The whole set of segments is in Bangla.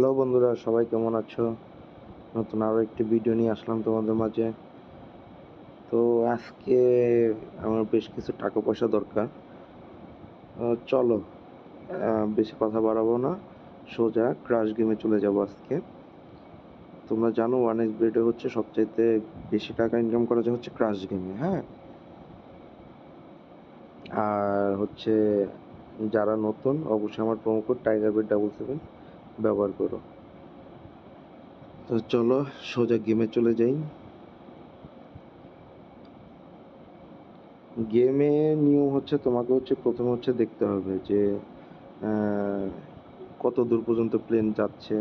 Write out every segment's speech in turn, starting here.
হ্যালো বন্ধুরা, সবাই কেমন আছো? নতুন আরও একটি ভিডিও নিয়ে আসলাম তোমাদের মাঝে। তো আজকে আমার বেশ কিছু টাকা পয়সা দরকার। চলো বেশি কথা বাড়াবো না। সোজা ক্রাশ গেমে চলে যাব আজকে। তোমরা জানো ওয়ান এক্স বেডে হচ্ছে সবচাইতে বেশি টাকা ইনকাম করা যায় হচ্ছে ক্রাশ গেমে হ্যাঁ? আর হচ্ছে যারা নতুন, অবশ্যই আমার promo code tiger bed double seven ব্যবহার করো। তো চলো, সোজা গেমে চলে যাই। গেমে নিয়ম হচ্ছে, তোমাকে হচ্ছে প্রথমে হচ্ছে দেখতে হবে যে কত দূর পর্যন্ত প্লেন যাচ্ছে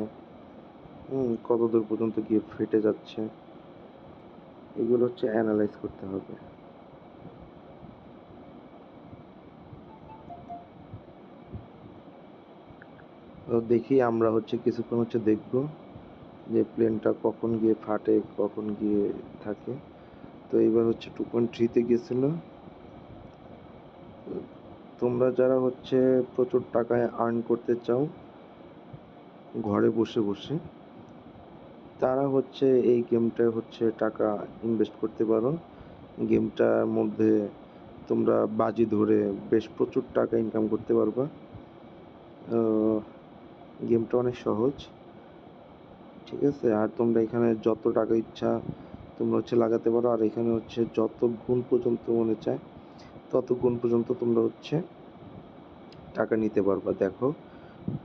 কত দূর পর্যন্ত গিয়ে ফেটে যাচ্ছে, এগুলো হচ্ছে অ্যানালাইজ করতে হবে। তো দেখি আমরা হচ্ছে কিছুক্ষণ হচ্ছে দেখব যে প্লেনটা কখন গিয়ে ফাটে, কখন গিয়ে থাকে। তো এবার হচ্ছে টু পয়েন্ট থ্রিতে গিয়েছিল তোমরা যারা হচ্ছে প্রচুর টাকায় আর্ন করতে চাও, ঘরে বসে বসে, তারা হচ্ছে এই গেমটায় হচ্ছে টাকা ইনভেস্ট করতে পারো। গেমটার মধ্যে তোমরা বাজি ধরে বেশ প্রচুর টাকা ইনকাম করতে পারবা। গেমটা অনেক সহজ। ঠিক আছে? আর তোমরা এখানে যত টাকা ইচ্ছা তোমরা হচ্ছে লাগাতে পারো। আর এখানে হচ্ছে যত গুণ পর্যন্ত মনে চায়, তত গুণ পর্যন্ত তোমরা হচ্ছে টাকা নিতে পারবা। দেখো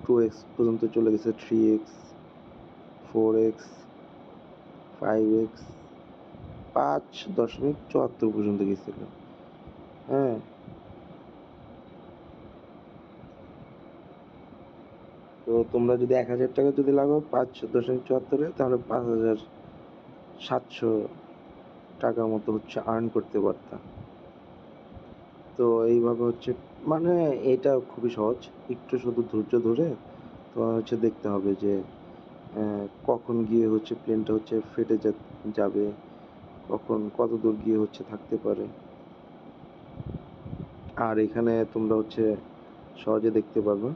টু এক্স পর্যন্ত চলে গেছে three x four x five x পাঁচ দশমিক চুয়াত্তর পর্যন্ত গেছিল। হ্যাঁ? তো তোমরা যদি এক হাজার টাকা যদি লাগাও পাঁচ দশমিক চুয়াত্তরে, তাহলে পাঁচ হাজার সাতশো টাকার মতো হচ্ছে আর্ন করতে পারতাম তো এইভাবে হচ্ছে মানে এটা খুবই সহজ। একটু শুধু ধৈর্য ধরে তোমার হচ্ছে দেখতে হবে যে কখন গিয়ে হচ্ছে প্লেনটা হচ্ছে ফেটে যাবে, কখন কত দূর গিয়ে হচ্ছে থাকতে পারে। আর এখানে তোমরা হচ্ছে সহজে দেখতে পারবে।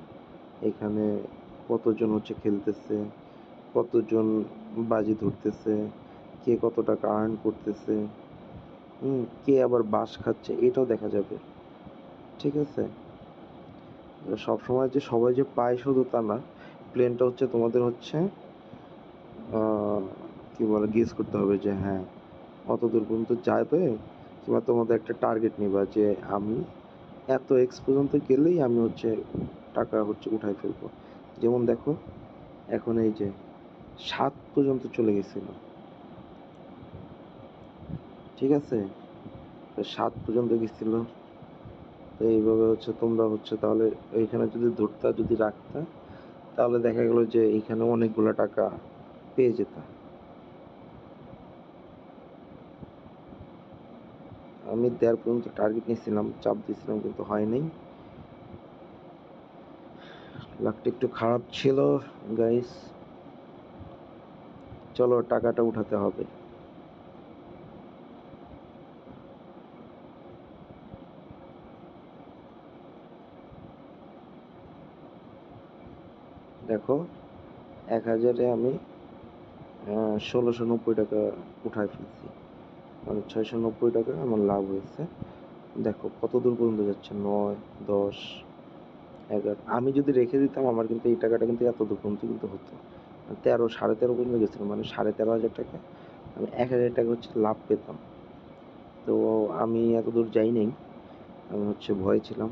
এখানে কতজন হচ্ছে খেলতেছে, কতজন বাজি ধরতেছে, কে কত টাকা আর্ন করতেছে কে আবার বাস খাচ্ছে, এটাও দেখা যাবে, ঠিক আছে? সব সময় যে সবাই যে পায় শুধু তা না প্লেনটা হচ্ছে তোমাদের হচ্ছে কি বলে গেস করতে হবে যে হ্যাঁ অত দূর পর্যন্ত যাবে কিংবা তোমাদের একটা টার্গেট নিবা যে আমি এত এক্স পর্যন্ত গেলেই আমি হচ্ছে টাকা হচ্ছে উঠাই ফেলব। যেমন দেখো, এখন এই যে সাত পর্যন্ত চলে গেছিল ঠিক আছে? তো সাত পর্যন্ত গেছিল। তো এইভাবে হচ্ছে তোমরা হচ্ছে তাহলে এইখানে যদি ধরতা, যদি রাখতা, তাহলে দেখা গেল যে এইখানে অনেকগুলো টাকা পেয়ে যেতা। আমি দেড় পর্যন্ত টার্গেট নিয়েছিলাম, চাপ দিয়েছিলাম কিন্তু হয় নাই। লাকটা একটু খারাপ ছিল গাইস চলো, টাকাটা উঠাতে হবে। দেখো, এক হাজারে আমি ষোলোশো নব্বই টাকা উঠায় ফেলছি। মানে ছয়শো নব্বই টাকা আমার লাভ হয়েছে। দেখো, কত দূর পর্যন্ত যাচ্ছে? নয়, দশ আমি যদি রেখে দিতাম, আমার কিন্তু এই টাকাটা কিন্তু এত দূর পর্যন্ত কিন্তু হতো। তেরো, সাড়ে তেরো পর্যন্ত গেছিল মানে সাড়ে তেরো হাজার টাকা। আমি এক হাজার টাকা হচ্ছে লাভ পেতাম। তো আমি এত দূর যাই নাই। আমি হচ্ছে ভয় ছিলাম।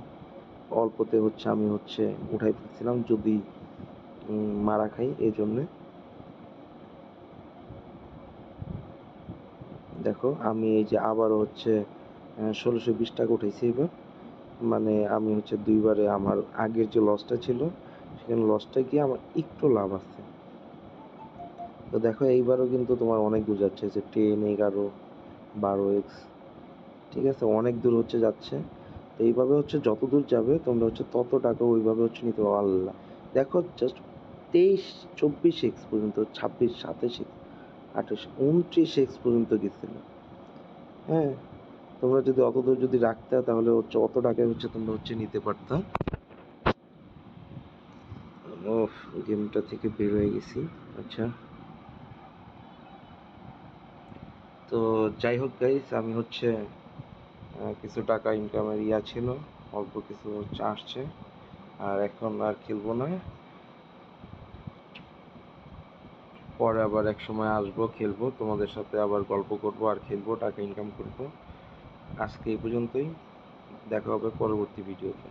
অল্পতে হচ্ছে আমি হচ্ছে উঠাই ফেলছিলাম যদি মারা খাই এই জন্যে দেখো, আমি এই যে আবারও হচ্ছে ষোলোশো বিশ টাকা উঠাইছি এবার। মানে আমি হচ্ছে দুইবারে আমার আগের যে লসটা ছিল, সেখানে লসটা গিয়ে আমার একটু লাভ আছে। তো দেখো, এইবারও কিন্তু তোমার অনেক দূর যাচ্ছে যে টেন এগারো, বারো এক্স ঠিক আছে? অনেক দূর হচ্ছে যাচ্ছে। তো এইভাবে হচ্ছে যত দূর যাবে, তোমরা হচ্ছে তত টাকা ওইভাবে হচ্ছে নিতে পারো। আল্লাহ! দেখো জাস্ট তেইশ, চব্বিশ এক্স পর্যন্ত, ছাব্বিশ, সাতাশ এক্স আঠাশ, উনত্রিশ এক্স পর্যন্ত গেছিল। হ্যাঁ? তোমরা যদি অত দূর যদি রাখতে তাহলে হচ্ছে অত টাকায় হচ্ছে তোমরা হচ্ছে নিতে পারতা। গেমটা থেকে বের হয়ে গেছি। আচ্ছা। তো যাই হোক গাইস আমি হচ্ছে কিছু টাকা ইনকামের ইয়া ছিল, অল্প কিছু হচ্ছে আসছে। আর এখন আর খেলব না। পরে আবার এক সময় আসব, খেলব, তোমাদের সাথে আবার গল্প করব আর খেলব, টাকা ইনকাম করব। আজকে এই পর্যন্তই। দেখা হবে পরবর্তী ভিডিওতে